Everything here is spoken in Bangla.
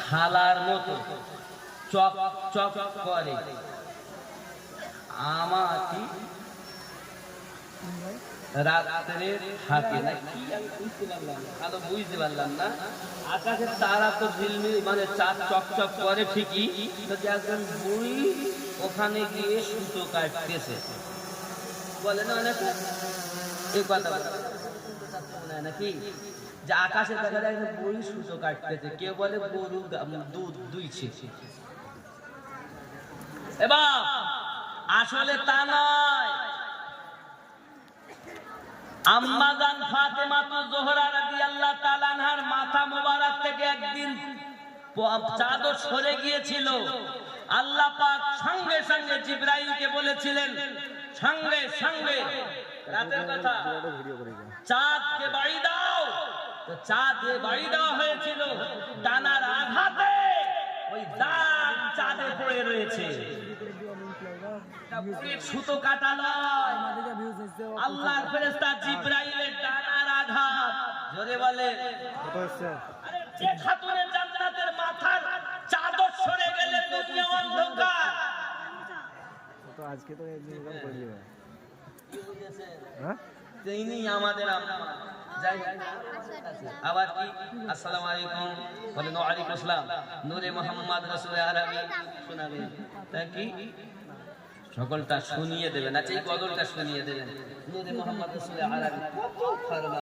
থালার মতো চক চক করে। আমাটি আকাশের তারা তো ঝিলমিল মানে চার চক চক করে ঠিকই একজন বুড়ি ওখানে গিয়ে সুতো কাটতেছে। বলে না অনেকে নাকি আকাশে দেখা যায় বুড়ি সুতো কাটতেছে। কেউ বলে গরু দুধ দুইছে। এবার আসলে তা নয়। আম্মাজান ফাতেমা তো জোহরা মাথা মোবারক থেকে একদিন চাদর সরে গিয়েছিল। আল্লাহ পাক সঙ্গে সঙ্গে জিব্রাইলকে বলেছিলেন, সঙ্গে সঙ্গে। রাতের কথা। চাঁদকে বাড়ি দাও। তো চাঁদে বাড়ি দেওয়া হয়েছিল টানার আঘাতে ওই দাগ চাঁদে পড়ে রয়েছে। সুতো কাটা নয়। আল্লাহর ফেরেশতা জিব্রাইলের ডানার আঘাত। জোরে বলে যে খাতুনের জান্নাতের মাথার চাদর সরে গেলে দুনিয়া অন্ধকার। তো আজকে তো করে হ্যাঁ? তিনি আমাদের আম্মা। আবার কি? আসসালামু আলাইকুম। বলে, ওয়ালাইকুম আসসালাম। নূরে মোহাম্মদ রাসূল আরবি শোনাবে। তা কি? সকলটা শুনিয়ে দেবেন। আচ্ছা এই গজলটা শুনিয়ে দেবেন। নূরে মোহাম্মদ রাসূল আরবি কত